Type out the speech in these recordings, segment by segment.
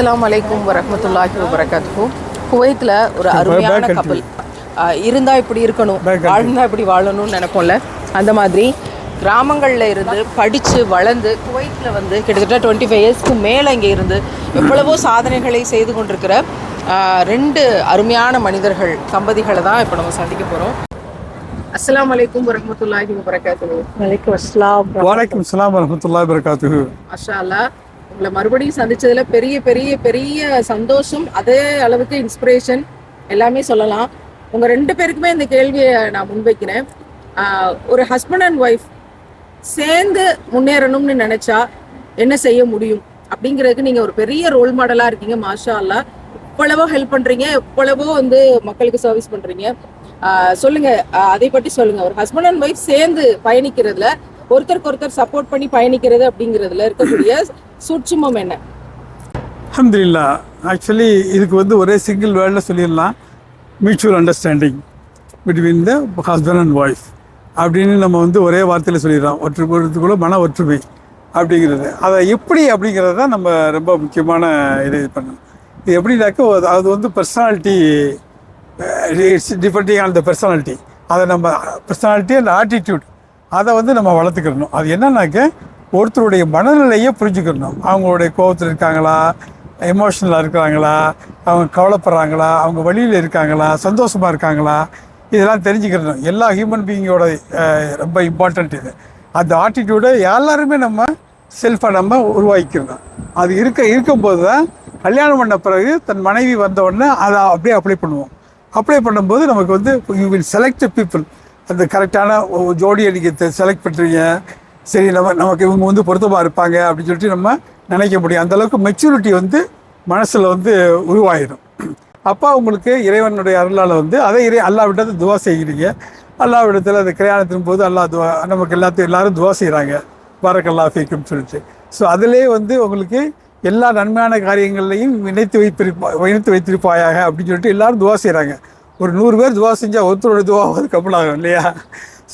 அஸ்ஸலாமு அலைக்கும் வரஹ்மத்துல்லாஹி வபரகாத்துஹு. குவைத்தில் ஒரு அருமையான கப்பல். இருந்தா இப்படி இருக்கணும் Back வாழ்ந்தா இப்படி வாழணும்னு நினைப்போம்ல. அந்த மாதிரி கிராமங்களில் இருந்து படித்து வளர்ந்து குவைத்தில் வந்து கிட்டத்தட்ட டுவெண்ட்டி ஃபைவ் இயர்ஸ்க்கு மேலே இங்கே இருந்து எவ்வளவோ சாதனைகளை செய்து கொண்டிருக்கிற ரெண்டு அருமையான மனிதர்கள் தம்பதிகளை தான் இப்போ நம்ம சந்திக்க போகிறோம் அஸ்ஸலாமு அலைக்கும் வரஹ்மத்துல்லாஹி வபரகாத்துஹு. வலைக்கம் அஸ்லாம் வலைக்கம் சலாம் வரமத்துல்லா வரகாத்துஹு மாஷா அல்லாஹ் உங்களை மறுபடியும் சந்திச்சதுல பெரிய பெரிய பெரிய சந்தோஷம் அதே அளவுக்கு இன்ஸ்பிரேஷன் எல்லாமே சொல்லலாம். உங்க ரெண்டு பேருக்குமே இந்த கேள்வியை நான் முன்வைக்கிறேன். ஒரு ஹஸ்பண்ட் அண்ட் ஒய்ஃப் சேர்ந்து முன்னேறணும்னு நினைச்சா என்ன செய்ய முடியும்? அப்படிங்கிறதுக்கு நீங்க ஒரு பெரிய ரோல் மாடலா இருக்கீங்க மாஷா அல்லாஹ் எவ்வளவோ ஹெல்ப் பண்றீங்க எவ்வளவோ வந்து மக்களுக்கு சர்வீஸ் பண்றீங்க. சொல்லுங்க அதை பற்றி சொல்லுங்க. ஒரு ஹஸ்பண்ட் அண்ட் ஒய்ஃப் சேர்ந்து பயணிக்கிறதுல ஒருத்தருக்கு ஒருத்தர் சப்போர்ட் பண்ணி பயணிக்கிறது அப்படிங்கிறதுல இருக்கக்கூடிய சூட்சுமம் என்ன? அஹமதுல்லா ஆக்சுவலி இதுக்கு வந்து ஒரே சிங்கிள் வேர்டில் சொல்லிடலாம். Mutual understanding between the husband and wife அப்படின்னு நம்ம வந்து ஒரே வார்த்தையில் சொல்லிடலாம். ஒற்று மன ஒற்றுமை அப்படிங்கிறது. அதை எப்படி அப்படிங்கிறது தான் நம்ம ரொம்ப முக்கியமான இது இது பண்ணணும். இது எப்படின்னாக்க அது- அது வந்து personality it's depending on the personality அதை நம்ம பர்சனாலிட்டி அண்ட் ஆட்டிடியூட் அதை வந்து நம்ம வளர்த்துக்கிறணும் அது என்னன்னாக்க ஒருத்தருடைய மனநிலையை புரிஞ்சுக்கணும். அவங்களுடைய கோபத்தில் இருக்காங்களா? எமோஷனலாக இருக்கிறாங்களா அவங்க கவலைப்படுறாங்களா? அவங்க வழியில் இருக்காங்களா? சந்தோஷமாக இருக்காங்களா? இதெல்லாம் தெரிஞ்சுக்கிறணும். எல்லா ஹியூமன் பீயிங்கோட ரொம்ப இம்பார்ட்டண்ட் இது. அந்த ஆட்டிடியூடை எல்லாருமே நம்ம செல்ஃபாக நம்ம உருவாக்கிக்கணும். அது இருக்க இருக்கும்போது தான் கல்யாணம் பண்ண பிறகு தன் மனைவி வந்த உடனே அதை அப்படியே அப்ளை பண்ணுவோம். அப்ளை பண்ணும்போது நமக்கு வந்து யூ வில் செலக்ட் பீப்புள் அந்த கரெக்டான ஜோடியை நீங்கள் செலக்ட் பண்ணுறீங்க சரி நம்ம நமக்கு இவங்க வந்து பொருத்தமாக இருப்பாங்க அப்படின்னு சொல்லிட்டு நம்ம நினைக்க முடியும். அந்த அளவுக்கு மெச்சூரிட்டி வந்து மனசில் வந்து உருவாயிடும் அப்போ உங்களுக்கு இறைவனுடைய அருளால் வந்து அதை இறை அல்லாவிட்டது துவா செய்கிறீங்க. அல்லாவிடத்தில் அந்த கிரயாணத்தின் போது அல்லா துவா நமக்கு எல்லாத்தையும் எல்லாரும் துவா செய்கிறாங்க பாரக்கல்லா ஃபீக்குன்னு சொல்லிட்டு. ஸோ அதிலே வந்து உங்களுக்கு எல்லா நன்மையான காரியங்களையும் இணைத்து வைத்திருப்பா இணைத்து வைத்திருப்பாயாக அப்படின்னு சொல்லிட்டு எல்லாரும் துவா செய்கிறாங்க ஒரு நூறு பேர் துவா செஞ்சால் ஒருத்தரோட துவாவது கப்பலாகும் இல்லையா?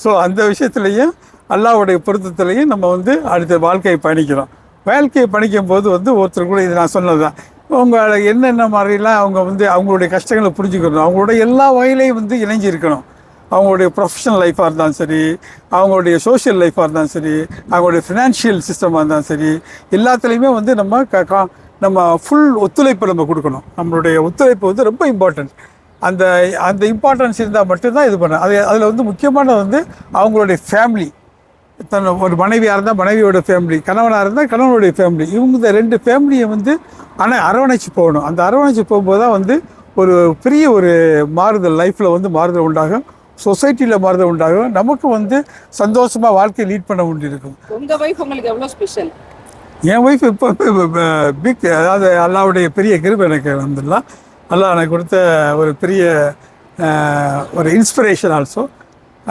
ஸோ அந்த விஷயத்துலையும் அல்லாவுடைய பொருத்தத்திலையும் நம்ம வந்து அடுத்த வாழ்க்கையை பயணிக்கிறோம். வாழ்க்கையை பணிக்கும் போது வந்து ஒருத்தர் கூட இது நான் சொன்னது தான் உங்களை என்னென்ன மாதிரிலாம் அவங்க வந்து அவங்களுடைய கஷ்டங்களை புரிஞ்சுக்கணும். அவங்களோட எல்லா வகையிலையும் வந்து இணைஞ்சு இருக்கணும். அவங்களுடைய ப்ரொஃபஷனல் லைஃபாக இருந்தாலும் சரி அவங்களுடைய சோஷியல் லைஃபாக இருந்தாலும் சரி அவங்களுடைய ஃபினான்ஷியல் சிஸ்டமாக இருந்தாலும் சரி எல்லாத்துலேயுமே வந்து நம்ம க நம்ம ஃபுல் ஒத்துழைப்பு நம்ம கொடுக்கணும். நம்மளுடைய ஒத்துழைப்பு வந்து ரொம்ப இம்பார்ட்டன்ட் அந்த அந்த இம்பார்ட்டன்ஸ் இருந்தால் மட்டும்தான் இது பண்ண அது அதில் வந்து முக்கியமானது வந்து அவங்களுடைய ஃபேமிலி தன் ஒரு மனைவியாக இருந்தால் மனைவியோட ஃபேமிலி கணவனாக இருந்தால் கணவனுடைய ஃபேமிலி இவங்க இந்த ரெண்டு ஃபேமிலியை வந்து ஆனால் அரவணைச்சு போகணும். அந்த அரவணைச்சு போகும்போது தான் வந்து ஒரு பெரிய ஒரு மாறுதல் லைஃப்பில் வந்து மாறுதல் உண்டாகும். சொசைட்டியில் மாறுதல் உண்டாகும். நமக்கு வந்து சந்தோஷமாக வாழ்க்கையை லீட் பண்ண வேண்டியிருக்கும். உங்க வைஃப் உங்களுக்கு எவ்வளவு ஸ்பெஷல் என் ஒய்ஃப் இப்போ பிக் அதாவது அல்லாவுடைய பெரிய கிருபை எனக்கு வந்துடலாம் அல்லாஹ் எனக்கு கொடுத்த ஒரு பெரிய ஒரு இன்ஸ்பிரேஷன் ஆல்சோ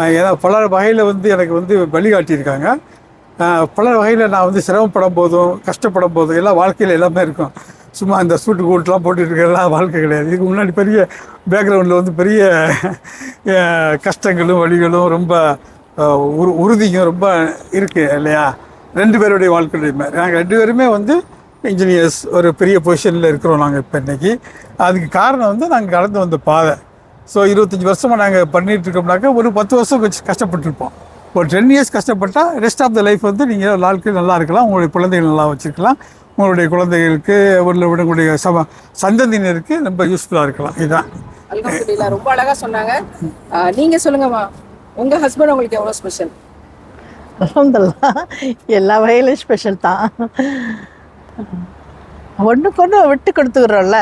ஏன்னா பல வகையில் வந்து எனக்கு வந்து வழிகாட்டியிருக்காங்க. பல வகையில் நான் வந்து சிரமப்படும் போதும் கஷ்டப்படும் போதும் எல்லாம் வாழ்க்கையில் எல்லாமே இருக்கும். சும்மா இந்த சூட்டு கூட்டெலாம் போட்டுட்டு இருக்கிறதெல்லாம் வாழ்க்கை கிடையாது. இதுக்கு முன்னாடி பெரிய பேக்ரவுண்டில் வந்து பெரிய கஷ்டங்களும் வழிகளும் ரொம்ப உரு உறு உறுதியும் ரொம்ப இருக்குது இல்லையா? ரெண்டு பேருடைய வாழ்க்கையிலுமே. நாங்கள் ரெண்டு பேருமே வந்து இன்ஜினியர்ஸ் ஒரு பெரிய பொசிஷனில் இருக்கிறோம் நாங்கள் இப்போ இன்றைக்கி அதுக்கு காரணம் வந்து நாங்கள் கடந்து வந்த பாதை. ஸோ இருபத்தஞ்சி வருஷமாக நாங்கள் பண்ணிட்டு இருக்கோம்னாக்கா ஒரு பத்து வருஷம் கொஞ்சம் கஷ்டப்பட்டுருப்போம். ஒரு டென் இயர்ஸ் கஷ்டப்பட்டால் ரெஸ்ட் ஆஃப் த லைஃப் வந்து நீங்கள் வாழ்க்கை நல்லா இருக்கலாம். உங்களுடைய குழந்தைகள் நல்லா வச்சுருக்கலாம். உங்களுடைய குழந்தைகளுக்கு ஒரு உங்களுடைய சம சந்ததியினருக்கு ரொம்ப யூஸ்ஃபுல்லாக இருக்கலாம். இதுதான். ரொம்ப அழகா சொன்னாங்க. ஆஹ் நீங்க சொல்லுங்கம்மா உங்க ஹஸ்பண்ட் உங்களுக்கு எவ்வளவு ஸ்பெஷல் அலமதுல்லா எல்லா வகையிலும் ஸ்பெஷல் தான். ஒன்றுக்கு ஒன்று விட்டு கொடுத்துக்கிறோம்ல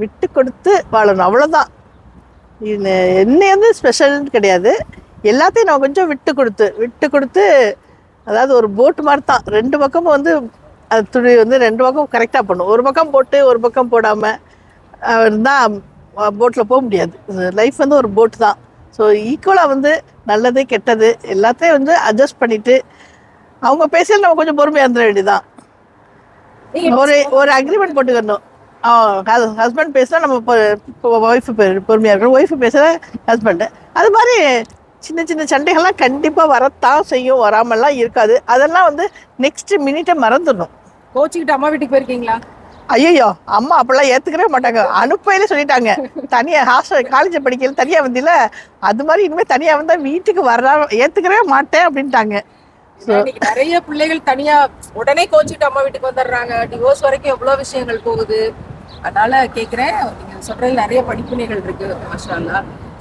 விட்டு கொடுத்து வாழணும். அவ்வளோதான் இது என்ன வந்து ஸ்பெஷல்னு கிடையாது. எல்லாத்தையும் நான் கொஞ்சம் விட்டு கொடுத்து விட்டு கொடுத்து அதாவது ஒரு போட் மாதிரி தான் ரெண்டு பக்கமும் வந்து அது துணி வந்து ரெண்டு பக்கம் கரெக்டாக பண்ணும் ஒரு பக்கம் போட்டு ஒரு பக்கம் போடாமல் இருந்தால் போட்டில் போக முடியாது. லைஃப் வந்து ஒரு போட் தான். ஸோ ஈக்குவலாக வந்து நல்லது கெட்டது எல்லாத்தையும் வந்து அட்ஜஸ்ட் பண்ணிட்டு அவங்க பேசல நம்ம கொஞ்சம் பொறுமையாக இருந்துட வேண்டியதுதான். ஒரு ஒரு அக்ரிமெண்ட் போட்டுக்கணும். ஹஸ்பண்ட் பேசினா நம்ம ஒய்ஃபு பொறுமையாக இருக்கணும். ஒய்ஃபு பேசுகிற ஹஸ்பண்டு அது மாதிரி சின்ன சின்ன சண்டைகள்லாம் கண்டிப்பாக வரத்தான் செய்யும். வராமல்லாம் இருக்காது. அதெல்லாம் வந்து நெக்ஸ்ட் மினிட்டை மறந்துடணும். கோச்சிக்கிட்டு அம்மா வீட்டுக்கு போயிருக்கீங்களா? ஐயோ அம்மா அப்பெல்லாம் ஏத்துக்கவே மாட்டாங்க. அனுப்பையில சொல்லிட்டாங்க. தனியா ஹாஸ்டல் காலேஜ் படிக்கல தனியா வந்தில. அது மாதிரி இனிமே தனியா வந்தா வீட்டுக்கு வர ஏத்துக்கவே மாட்டேன் அப்படின்ட்டாங்க. நிறைய பிள்ளைகள் தனியா உடனே கோச்சிட்டு அம்மா வீட்டுக்கு வந்துடுறாங்க. டிவோர்ஸ் வரைக்கும் எவ்வளவு விஷயங்கள் போகுது? அதனால கேட்குறேன் நீங்க சொல்றதுல நிறைய படிப்பினைகள் இருக்கு மாஷால்லா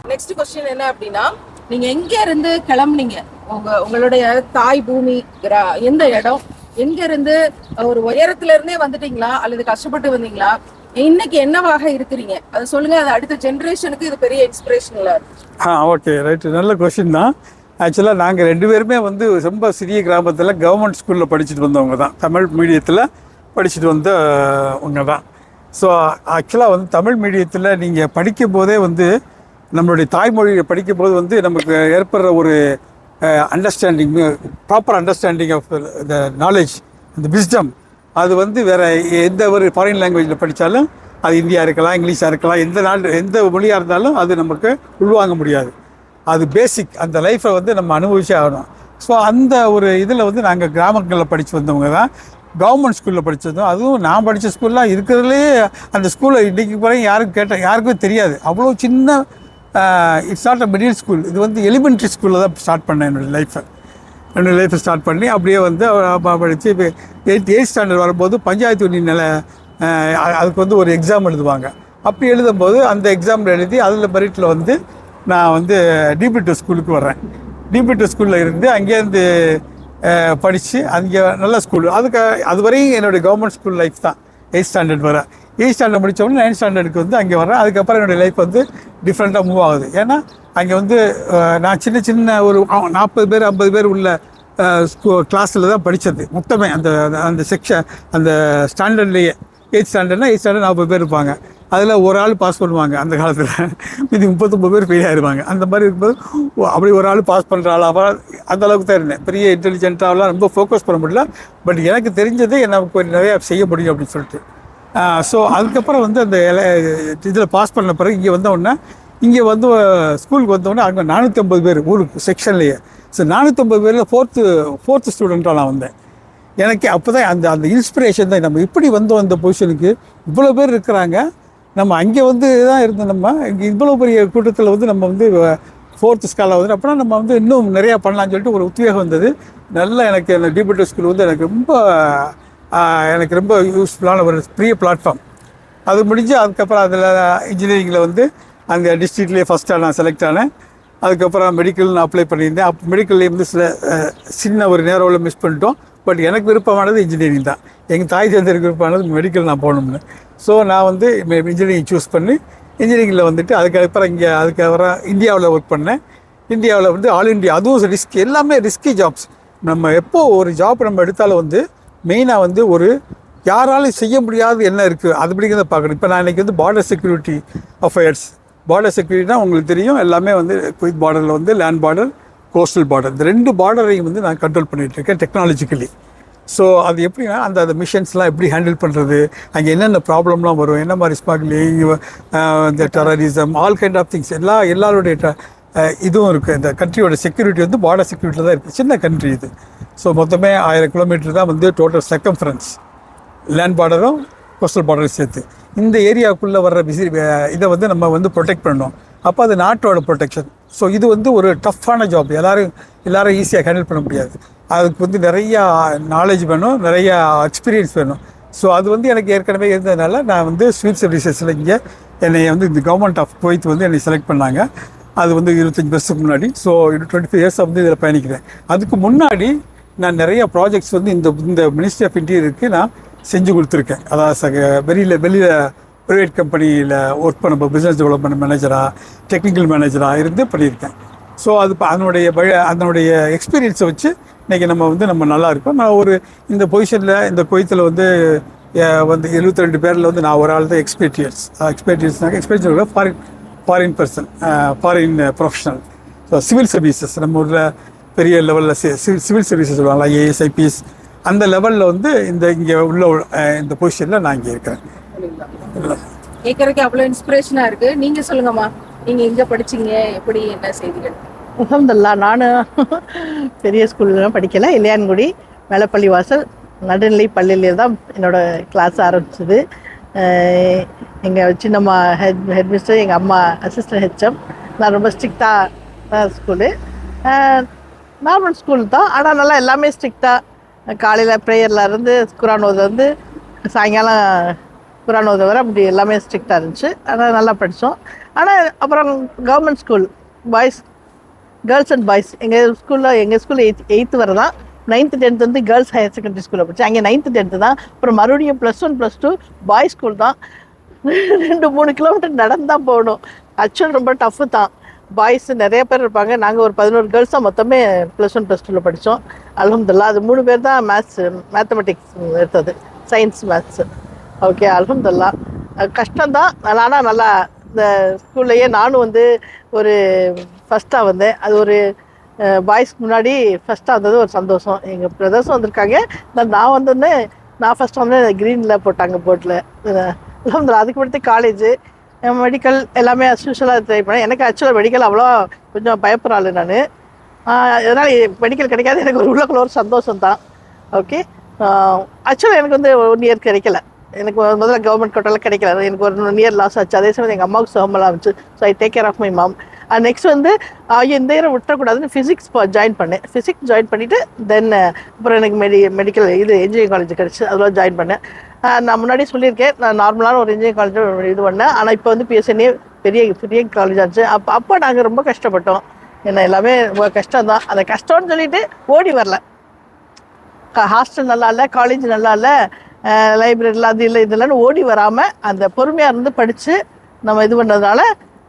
நெக்ஸ்ட் கொஸ்டின் என்ன அப்படின்னா நீங்க எங்க இருந்து கிளம்புனீங்க? உங்க உங்களுடைய தாய் பூமி கிரா- எந்த இடம்? எங்க இருந்து ஒரு உயரத்துல இருந்தே வந்துட்டீங்களா? அல்லது கஷ்டப்பட்டு வந்தீங்களா? இன்னைக்கு என்னவாக இருக்கிறீங்க? அதை சொல்லுங்க அது அடுத்த ஜென்ரேஷனுக்கு இது பெரிய இன்ஸ்பிரேஷனலா ஆ ஓகே ரைட்டு நல்ல கொஷின் தான். ஆக்சுவலாக நாங்கள் ரெண்டு பேருமே வந்து ரொம்ப சிறிய கிராமத்தில் கவர்மெண்ட் ஸ்கூலில் படிச்சுட்டு வந்தவங்க தான். தமிழ் மீடியத்தில் படிச்சுட்டு வந்தவங்க தான். ஸோ ஆக்சுவலாக வந்து தமிழ் மீடியத்தில் நீங்கள் படிக்கும் போதே வந்து நம்மளுடைய தாய்மொழியை படிக்கும் போது வந்து நமக்கு ஏற்படுற ஒரு understanding proper understanding of the knowledge இந்த விஸ்டம் அது வந்து வேறு எந்த ஒரு ஃபாரின் லாங்குவேஜில் படித்தாலும் அது இந்தியா இருக்கலாம் இங்கிலீஷாக இருக்கலாம் எந்த நாடு எந்த மொழியாக இருந்தாலும் அது நமக்கு உள்வாங்க முடியாது. அது பேசிக் அந்த லைஃப்பை வந்து நம்ம அனுபவிச்சே ஆகணும். ஸோ அந்த ஒரு இதில் வந்து நாங்கள் கிராமங்களில் படித்து வந்தவங்க தான் கவர்மெண்ட் ஸ்கூலில் படித்ததும் அதுவும் நான் படித்த ஸ்கூல்லாம் இருக்கிறதுலே அந்த ஸ்கூலில் இன்றைக்கு பிறகு யாருக்கும் கேட்டேன் யாருக்குமே தெரியாது. அவ்வளோ சின்ன it's not a middle school இது வந்து எலிமெண்ட்ரி ஸ்கூலில் தான் ஸ்டார்ட் பண்ணேன் என்னோடய லைஃப்பை என்னோடய லைஃப்பை ஸ்டார்ட் பண்ணி அப்படியே வந்து படித்து இப்போ எயித் எயிட் ஸ்டாண்டர்ட் வரும்போது பஞ்சாயத்து யூனியன் நில அதுக்கு வந்து ஒரு எக்ஸாம் எழுதுவாங்க. அப்படி எழுதும்போது அந்த எக்ஸாமில் எழுதி அதில் மெரிட்டில் வந்து நான் வந்து டிபிடி ஸ்கூலுக்கு வர்றேன். டிபிடி ஸ்கூலில் இருந்து அங்கேருந்து படித்து அங்கே நல்ல ஸ்கூல் அதுக்கு அதுவரையும் என்னுடைய கவர்மெண்ட் ஸ்கூல் லைஃப் தான். எயிட் ஸ்டாண்டர்ட் வர. எயிட் ஸ்டாண்டர்ட் முடிச்ச உடனே நைன்த் ஸ்டாண்டர்டுக்கு வந்து அங்கே வரேன் அதுக்கப்புறம் என்னுடைய லைஃப் வந்து டிஃப்ரெண்ட்டாக மூவ் ஆகுது. ஏன்னா அங்கே வந்து நான் சின்ன சின்ன ஒரு நாற்பது பேர் ஐம்பது பேர் உள்ள ஸ்கூ கிளாஸில் தான் படித்தது மொத்தமே அந்த அந்த- அந்த செக்ஷன் அந்த ஸ்டாண்டர்ட்லேயே எயிட் ஸ்டாண்டர்ட்னா எயிட் ஸ்டாண்டர்ட் நாற்பது பேர் இருப்பாங்க. அதில் ஒரு ஆள் பாஸ் பண்ணுவாங்க அந்த காலத்தில். மீதி முப்பத்தொம்பது பேர் ஃபெயில் ஆயிருவாங்க. அந்த மாதிரி இருக்கும்போது ஓ, அப்படி ஒரு ஆள் பாஸ் பண்ணுற ஆளாக அந்த அளவுக்கு தான் இருந்தேன். பெரிய இன்டெலிஜென்ட்டாகலாம் ரொம்ப ஃபோக்கஸ் பண்ண முடியல. பட் எனக்கு தெரிஞ்சது எனக்கு கொஞ்சம் நிறையா செய்ய முடியும் அப்படின்னு சொல்லிட்டு. ஸோ அதுக்கப்புறம் வந்து அந்த இதில் பாஸ் பண்ண பிறகு இங்கே வந்த இங்கே வந்து ஸ்கூலுக்கு வந்த அங்கே நானூற்றி ஐம்பது பேர் ஊருக்கு செக்ஷன்லேயே ஸோ நானூற்றம்பது பேரில் ஃபோர்த்து ஃபோர்த்து ஸ்டூடெண்ட்டாக நான் வந்தேன். எனக்கு அப்போ தான் அந்த அந்த இன்ஸ்பிரேஷன் தான். நம்ம இப்படி வந்தோம் அந்த பொசிஷனுக்கு இவ்வளோ பேர் இருக்கிறாங்க. நம்ம அங்கே வந்து தான் இருந்தோம் நம்ம. இங்கே இவ்வளோ பெரிய கூட்டத்தில் வந்து நம்ம வந்து ஃபோர்த்து ஸ்காலாக வந்து அப்படின்னா நம்ம வந்து இன்னும் நிறையா பண்ணலாம்னு சொல்லிட்டு ஒரு உத்வேகம் வந்தது. நல்ல எனக்கு அந்த டிபிடி ஸ்கூல் வந்து எனக்கு ரொம்ப எனக்கு ரொம்ப யூஸ்ஃபுல்லான ஒரு பெரிய பிளாட்ஃபார்ம் அது முடிஞ்சு அதுக்கப்புறம் அதில் இன்ஜினியரிங்கில் வந்து அந்த டிஸ்ட்ரிக்ட்லேயே ஃபஸ்ட்டாக நான் செலக்ட் ஆனேன். அதுக்கப்புறம் மெடிக்கல் நான் அப்ளை பண்ணியிருந்தேன். அப்போ மெடிக்கல்லே வந்து சில சின்ன ஒரு நேரோவில் மிஸ் பண்ணிட்டோம். பட் எனக்கு விருப்பமானது இன்ஜினியரிங் தான். எங்கள் தாய் தந்தைக்கு விருப்பமானது மெடிக்கல் நான் போகணும்னு. ஸோ நான் வந்து இன்ஜினியரிங் சூஸ் பண்ணி இன்ஜினியரிங்கில் வந்துட்டு அதுக்கப்புறம் இங்கே அதுக்கப்புறம் இந்தியாவில் ஒர்க் பண்ணேன். இந்தியாவில் வந்து ஆல் இந்தியா அதுவும் ரிஸ்க் எல்லாமே ரிஸ்கி ஜாப்ஸ் நம்ம எப்போ ஒரு ஜாப் நம்ம எடுத்தாலும் வந்து மெயினாக வந்து ஒரு யாராலும் செய்ய முடியாது என்ன இருக்குது அது அப்படிங்கிறத பார்க்கணும். இப்போ நான் இன்றைக்கி வந்து பார்டர் செக்யூரிட்டி அஃபேர்ஸ் பார்டர் செக்யூரிட்டினா உங்களுக்கு தெரியும். எல்லாமே வந்து குயிக் பார்டரில் வந்து லேண்ட் பார்டர் கோஸ்டல் பார்டர் இந்த ரெண்டு பார்டரையும் வந்து நான் கண்ட்ரோல் பண்ணிகிட்டு இருக்கேன் டெக்னாலஜிக்கலி ஸோ அது எப்படின்னா அந்த அந்த மிஷன்ஸ்லாம் எப்படி ஹேண்டில் பண்ணுறது அங்கே என்னென்ன ப்ராப்ளம்லாம் வரும்? என்ன மாதிரி ஸ்மக்லிங் இந்த terrorism all kind of things எல்லா எல்லாருடைய ட- இதுவும் இருக்குது இந்த கண்ட்ரியோட செக்யூரிட்டி வந்து பார்டர் செக்யூரிட்டியில் தான் இருக்குது சின்ன கண்ட்ரி இது. ஸோ மொத்தமே ஆயிரம் கிலோமீட்டர் தான் வந்து டோட்டல் சர்க்கம்ஃபரன்ஸ் லேண்ட் பார்டரும் கோஸ்டல் பார்டரும் சேர்த்து. இந்த ஏரியாவுக்குள்ளே வர்ற விசி இதை வந்து நம்ம வந்து ப்ரொடெக்ட் பண்ணணும். அப்போ அது நாட்டோட ப்ரொடெக்ஷன் ஸோ இது வந்து ஒரு டஃப்பான ஜாப் எல்லாரும் எல்லோரும் ஈஸியாக ஹேண்டில் பண்ண முடியாது. அதுக்கு வந்து நிறையா நாலேஜ் வேணும் நிறையா எக்ஸ்பீரியன்ஸ் வேணும். ஸோ அது வந்து எனக்கு ஏற்கனவே இருந்ததுனால நான் வந்து ஸ்வீட் சர்வீசஸில் இங்கே என்னை வந்து இந்த கவர்மெண்ட் ஆஃப் குவைத் வந்து என்னை செலக்ட் பண்ணாங்க. அது வந்து இருபத்தஞ்சி வருஷத்துக்கு முன்னாடி. ஸோ டுவெண்ட்டி ஃபைவ் இயர்ஸ் வந்து இதில் பயணிக்கிறேன். அதுக்கு முன்னாடி நான் நிறைய ப்ராஜெக்ட்ஸ் வந்து இந்த இந்த மினிஸ்ட்ரி ஆஃப் இன்டீரியருக்கு நான் செஞ்சு கொடுத்துருக்கேன். அதாவது ச வெளியில் வெளியில் ப்ரைவேட் கம்பெனியில் ஒர்க் பண்ண பிஸ்னஸ் டெவலப்மெண்ட் மேனேஜராக டெக்னிக்கல் மேனேஜராக இருந்து பண்ணியிருக்கேன். ஸோ அது அதனுடைய அதனுடைய எக்ஸ்பீரியன்ஸை வச்சு இன்றைக்கி நம்ம வந்து நம்ம நல்லா இருக்கோம். நான் ஒரு இந்த பொசிஷனில் இந்த கொய்த்தில் வந்து வந்து எழுபத்தி ரெண்டு பேரில் வந்து நான் ஒரு ஆள் தான் experience எக்ஸ்பீரியன்ஸ்னாக்க experience foreign foreign person foreign professional so civil services நம்ம ஊரில் பெரிய லெவலில் சிவில் சர்வீசஸ் சொல்லுவாங்களா ஏஎஸ் ஐபிஎஸ் அந்த லெவலில் வந்து இந்த இங்கே உள்ள இந்த பொசிஷனில் நான் இங்கே இருக்கிறேன். கேட்கறதுக்கு அவ்வளோ இன்ஸ்பிரேஷனாக இருக்குது நீங்கள் சொல்லுங்கம்மா. நீங்கள் எங்கே படிச்சீங்க? எப்படி என்ன செய்திகள்? அலமதுல்லா நானும் பெரிய ஸ்கூல்லாம் படிக்கலை. இளையான்குடி மேலப்பள்ளி வாசல் நடுநிலை பள்ளியிலே தான் என்னோட கிளாஸ் ஆரம்பிச்சது எங்கள் சின்னம்மா ஹெட் ஹெட் மிஸ்டர் எங்கள் அம்மா அசிஸ்டன்ட் ஹெச்எம் நான் ரொம்ப ஸ்ட்ரிக்டாக ஸ்கூலு நார்மல் ஸ்கூல் தான். ஆனால் நல்லா எல்லாமே ஸ்ட்ரிக்டாக காலையில் ப்ரேயரில் இருந்து குரான் ஓத வந்து சாயங்காலம் குரான் ஓத வரை அப்படி எல்லாமே ஸ்ட்ரிக்டாக இருந்துச்சு. ஆனால் நல்லா படித்தோம் ஆனால் அப்புறம் government school boys girls and boys எங்கள் ஸ்கூலில் எங்கள் ஸ்கூலில் எயித் எயித்து வரை தான் நைன்த்து டென்த் வந்து கேர்ள்ஸ் ஹையர் செகண்டரி ஸ்கூலில் படித்தேன் அங்கே நைன்த்து டென்த்து தான். அப்புறம் மறுபடியும் plus one plus two boys school தான். ரெண்டு மூணு கிலோமீட்டர் நடந்து தான் போகணும். ஆக்சுவல் ரொம்ப டஃப்பு தான். பாய்ஸ் நிறைய பேர் இருப்பாங்க. நாங்கள் ஒரு பதினோரு கேர்ள்ஸ் தான் மொத்தமே ப்ளஸ் ஒன் ப்ளஸ் டூவில் படித்தோம் அலமதுல்லா அது மூணு பேர் தான் மேத்ஸ் மேத்தமெட்டிக்ஸ் எடுத்தது. சயின்ஸ் மேத்ஸு ஓகே அலமதுல்லா கஷ்டம்தான். ஆனால் நல்லா இந்த ஸ்கூல்லையே நானும் வந்து ஒரு ஃபஸ்ட்டாக வந்தேன். அது ஒரு பாய்ஸ்க்கு முன்னாடி ஃபஸ்ட்டாக வந்தது ஒரு சந்தோஷம். எங்கள் பிரதர்ஸும் வந்திருக்காங்க. நான் வந்தோடனே நான் ஃபஸ்ட் வந்தேன் க்ரீனில் போட்டாங்க போட்டில் அலமதுல்லா அதுக்கு அடுத்து காலேஜு மெடிக்கல் எல்லாமே அஸ்யூஷலாக ட்ரை பண்ணேன். எனக்கு ஆக்சுவலாக மெடிக்கல் அவ்வளோ கொஞ்சம் பயப்படுற ஆளு நான். அதனால் மெடிக்கல் கிடைக்காது. எனக்கு ஒரு உள்ளக்குள்ள ஒரு சந்தோஷம் தான் ஓகே ஆக்சுவலாக எனக்கு வந்து ஒன் இயர் கிடைக்கல. எனக்கு முதல்ல கவர்மெண்ட் கோட்டாலாம் கிடைக்கல. எனக்கு ஒரு ஒன் இயர் லாஸ் ஆச்சு. அதே சமயம் எங்கள் அம்மாவுக்கு சோம்பலாம் ஆச்சு so I take care of my mom next வந்து ஐயோ இந்த இயரை விட்டுறக்கூடாதுன்னு ஃபிசிக்ஸ் ஜாயின் பண்ணேன். ஃபிசிக்ஸ் ஜாயின் பண்ணிவிட்டு தென் அப்புறம் எனக்கு மெடி மெடிக்கல் இது இன்ஜினியரிங் காலேஜ் கிடச்சி. அதில் ஜாயின் பண்ணேன். நான் முன்னாடி சொல்லியிருக்கேன். நான் நார்மலான ஒரு இன்ஜினியரிங் காலேஜ் இது பண்ணேன். ஆனால் இப்போ வந்து பிஎஸ்என்ஏ பெரிய பெரிய காலேஜ் ஆச்சு அப்போ அப்போ நாங்கள் ரொம்ப கஷ்டப்பட்டோம். என்ன எல்லாமே ரொம்ப கஷ்டம் தான் அந்த கஷ்டம்னு சொல்லிட்டு ஓடி வரல. ஹாஸ்டல் நல்லா இல்லை காலேஜ் நல்லா இல்லை. லைப்ரரியில் அது இல்லை இதெல்லாம் ஓடி வராமல் அந்த பொறுமையாக இருந்து படித்து நம்ம இது பண்ணுறதுனால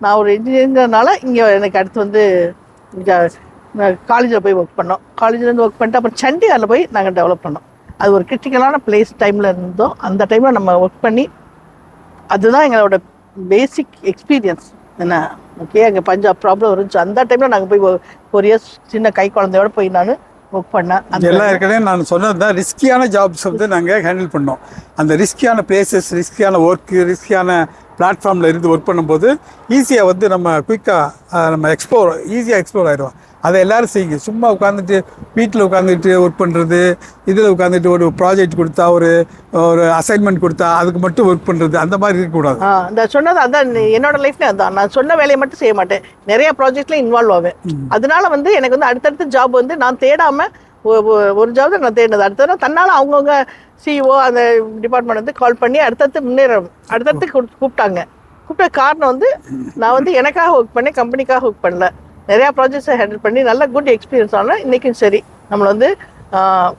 நான் ஒரு இன்ஜினியரிங்கிறதுனால இங்கே எனக்கு அடுத்து வந்து காலேஜில் போய் ஒர்க் பண்ணோம். காலேஜ்லேருந்து ஒர்க் பண்ணிட்டு அப்புறம் சண்டிகாரில் போய் நாங்கள் டெவலப் பண்ணோம். அது ஒரு கிரிட்டிக்கலான பிளேஸ் டைமில் இருந்தோம். அந்த டைமில் நம்ம ஒர்க் பண்ணி அதுதான் எங்களோட பேசிக் எக்ஸ்பீரியன்ஸ் என்ன ஓகே அங்கே பஞ்சாப் ப்ராப்ளம் இருந்துச்சு. அந்த டைமில் நாங்கள் போய் ஒரு இயர்ஸ் சின்ன கை குழந்தையோட போய் நான் ஒர்க் பண்ணேன் எல்லாம் ஏற்கனவே நான் சொன்னது தான் ரிஸ்கியான ஜாப்ஸ் வந்து நாங்கள் ஹேண்டில் பண்ணோம். அந்த ரிஸ்கியான பிளேசஸ் ரிஸ்கியான ஒர்க்கு ரிஸ்கியான பிளாட்ஃபார்மில் இருந்து ஒர்க் பண்ணும்போது ஈஸியாக வந்து நம்ம குயிக்காக நம்ம எக்ஸ்ப்ளோர் ஈஸியாக எக்ஸ்ப்ளோர் ஆயிடுவோம். அதை எல்லாரும் செய்யுங்க. சும்மா உட்காந்துட்டு வீட்டில் உட்காந்துட்டு ஒர்க் பண்ணுறது இதில் உட்காந்துட்டு ஒரு ப்ராஜெக்ட் கொடுத்தா ஒரு ஒரு அசைன்மெண்ட் கொடுத்தா அதுக்கு மட்டும் ஒர்க் பண்ணுறது அந்த மாதிரி இருக்கக்கூடாது. ஆ இந்த சொன்னது அதான் என்னோட லைஃப்ல அதான். நான் சொன்ன வேலையை மட்டும் செய்ய மாட்டேன். நிறைய ப்ராஜெக்ட்ல இன்வால்வ் ஆவேன். அதனால வந்து எனக்கு வந்து அடுத்தடுத்த ஜாப் வந்து நான் தேடாம ஒ- ஒ- ஒரு ஜாப் தான் நான் தேடினது. அடுத்தது தன்னால அவங்கவுங்க சிஇஓ அந்த டிபார்ட்மெண்ட் வந்து கால் பண்ணி அடுத்தடுத்து முன்னேற அடுத்தடுத்து கூப்~ கூப்பிட்டாங்க. கூப்பிட்ட காரணம் வந்து நான் வந்து எனக்காக ஒர்க் பண்ணேன் கம்பெனிக்காக ஒர்க் பண்ணல. நிறைய ப்ராஜெக்ட்ஸை ஹேண்டில் பண்ணி நல்ல குட் எக்ஸ்பீரியன்ஸ் ஆனால் இன்னைக்கும் சரி. நம்மளை வந்து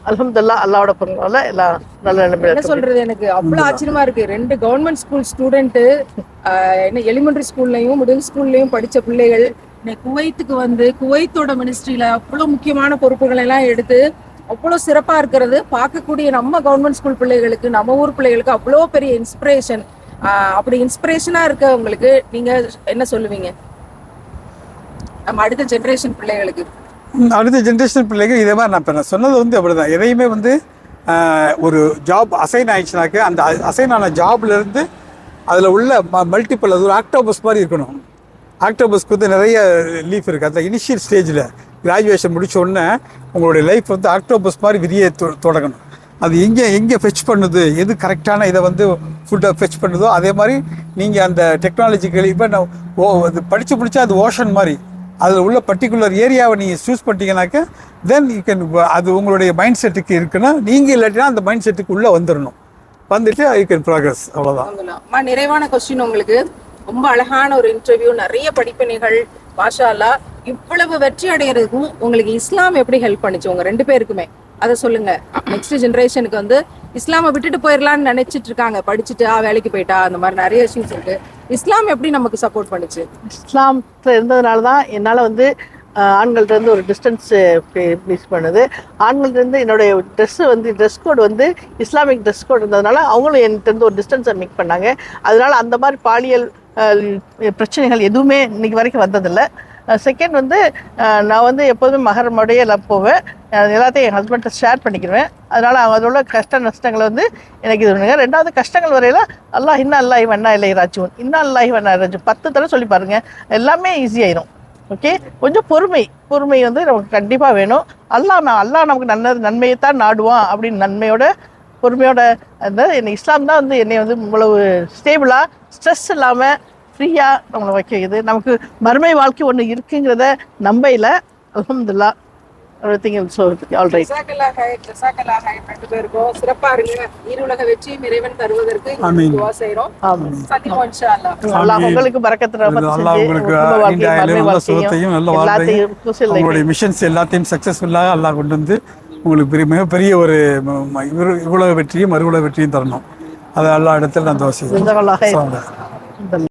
அலமதுல்லா அல்லாவோட பொருளால எல்லாம் நல்ல நிலைமையில என்ன சொல்றது எனக்கு? அவ்வளவு ஆச்சரியமா இருக்கு. ரெண்டு கவர்மெண்ட் ஸ்கூல் ஸ்டூடெண்ட் என்ன எலிமெண்டரி ஸ்கூல்லையும் மிடில் ஸ்கூல்லையும் படிச்ச பிள்ளைகள் இன்னைக்கு குவைத்துக்கு வந்து குவைத்தோட மினிஸ்ட்ரியில அவ்வளவு முக்கியமான பொறுப்புகளை எல்லாம் எடுத்து அவ்வளவு சிறப்பா இருக்கிறது. பார்க்கக்கூடிய நம்ம கவர்மெண்ட் ஸ்கூல் பிள்ளைகளுக்கு நம்ம ஊர் பிள்ளைகளுக்கு அவ்வளோ பெரிய இன்ஸ்பிரேஷன் அப்படி இன்ஸ்பிரேஷனா இருக்க உங்களுக்கு நீங்க என்ன சொல்லுவீங்க? நம்ம அடுத்த ஜென்ரேஷன் பிள்ளைகளுக்கு. அடுத்த ஜென்ரேஷன் பிள்ளைகள் இதே மாதிரி நான் இப்போ நான் சொன்னது வந்து அப்படிதான். எதையுமே வந்து ஒரு ஜாப் அசைன் ஆயிடுச்சுனாக்க அந்த அசைன் ஆன ஜாப்லேருந்து அதில் உள்ள ம மல்டிபிள் அது ஒரு ஆக்டோபஸ் மாதிரி இருக்கணும். ஆக்டோபஸ்க்கு வந்து நிறைய லீஃப் இருக்குது அந்த இனிஷியல் ஸ்டேஜில் கிராஜுவேஷன் முடித்த உடனே உங்களுடைய லைஃப் வந்து ஆக்டோபஸ் மாதிரி விரிய தொ- தொடங்கணும். அது எங்கே எங்கே ஃபெச் பண்ணுது? எது கரெக்டான இதை வந்து ஃபுட்டை ஃபெச் பண்ணுதோ அதே மாதிரி நீங்கள் அந்த டெக்னாலஜிக்கல் இப்போ நான் ஓ அது படித்து முடிச்சா அது ஓஷன் மாதிரி. அதில் உள்ள பர்டிகுலர் ஏரியாவை நீங்கள் சூஸ் பண்ணிட்டீங்கன்னாக்க தென் யூ கேன் அது உங்களுடைய மைண்ட் செட்டுக்கு இருக்குன்னா நீங்கள் இல்லாட்டினா அந்த மைண்ட் செட்டுக்கு உள்ளே வந்துடணும் வந்துட்டு யூ கேன் ப்ராக்ரஸ் அவ்வளோதான் நிறைவான கொஸ்டின் உங்களுக்கு. ரொம்ப அழகான ஒரு இன்டர்வியூ நிறைய படிப்பினைகள் பாஷாலா இவ்வளவு வெற்றி அடைகிறதுக்கும் உங்களுக்கு இஸ்லாம் எப்படி ஹெல்ப் பண்ணுச்சு? உங்க ரெண்டு பேருக்குமே. அதை சொல்லுங்க. நெக்ஸ்ட் ஜென்ரேஷனுக்கு வந்து இஸ்லாமை விட்டுட்டு போயிடலாம்னு நினைச்சிட்டு இருக்காங்க. படிச்சுட்டு ஆ வேலைக்கு போயிட்டா அந்த மாதிரி நிறைய இஷ்யூஸ் இருக்கு. இஸ்லாம் எப்படி நமக்கு சப்போர்ட் பண்ணுச்சு? இஸ்லாம்ல இருந்ததுனால தான் என்னால் வந்து ஆண்கள்ட்ட இருந்து ஒரு டிஸ்டன்ஸ் மிஸ் பண்ணுது. ஆண்கள்ட்ட இருந்து என்னுடைய ட்ரெஸ்ஸு வந்து ட்ரெஸ் கோட் வந்து இஸ்லாமிக் ட்ரெஸ் கோட் இருந்ததுனால அவங்களும் என்கிட்ட இருந்து ஒரு டிஸ்டன்ஸை மேக் பண்ணாங்க. அதனால அந்த மாதிரி பாலியல் பிரச்சனைகள் எதுவுமே இன்னைக்கு வரைக்கும் வந்ததில்லை. செகண்ட் வந்து நான் வந்து எப்போதுமே மகரமோடையே எல்லாம் போவேன். எல்லாத்தையும் என் ஹஸ்பண்ட்டை ஷேர் பண்ணிக்கிடுவேன் அதனால் அதோட கஷ்ட நஷ்டங்களை வந்து எனக்கு இது பண்ணுங்க. ரெண்டாவது கஷ்டங்கள் வரையில அல்லாஹ் இன்னும் அல்லாஹ் வண்ணா இல்லை ராஜுவன் இன்னும் அல்லாஹ் வண்ணா ராஜு பத்து தடவை சொல்லி பாருங்கள் எல்லாமே ஈஸியாயிரும் ஓகே கொஞ்சம் பொறுமை. பொறுமை வந்து நமக்கு கண்டிப்பாக வேணும். அல்லா நான் அல்லா நமக்கு நல்ல நன்மையை தான் நாடுவான் அப்படின்னு நன்மையோட பொறுமையோட அந்த என்னை இஸ்லாம் தான் வந்து என்னை வந்து இவ்வளவு ஸ்டேபிளாக ஸ்ட்ரெஸ் இல்லாமல் ஃப்ரீயாக நம்மளை வைக்கிறது. நமக்கு மறுமை வாழ்க்கை ஒன்று இருக்குங்கிறத நம்பையில் அலமதுல்லா every thing so all right ரெண்டு பேருக்கும் சிறப்பா இருங்க. இருவுலக வெற்றியும் இறைவன் தருவதற்கு ஆமீன். துவா செய்றோம். ஆமாம் சந்திப்போம் இன்ஷா அல்லாஹ் அல்லாஹ் ஆமீன். உங்களுக்கு ரஹமத் அல்லாஹ் வாழ்க்கையும், நல்ல வாழ்க்கையும் வாழ்வையும், எல்லாத்தையும் குசில் உங்களுடைய மிஷன்ஸ் எல்லாத்தையும் சக்ஸஸ்ஃபுல்லாக அல்லாஹ் கொண்டு வந்து உங்களுக்கு பெரிய மிகப்பெரிய ஒரு இவ்வளவு- இவ்வளவு வெற்றியும் மறுவுலக வெற்றியும் தரணும். அது எல்லா இடத்துல நான் தோசை.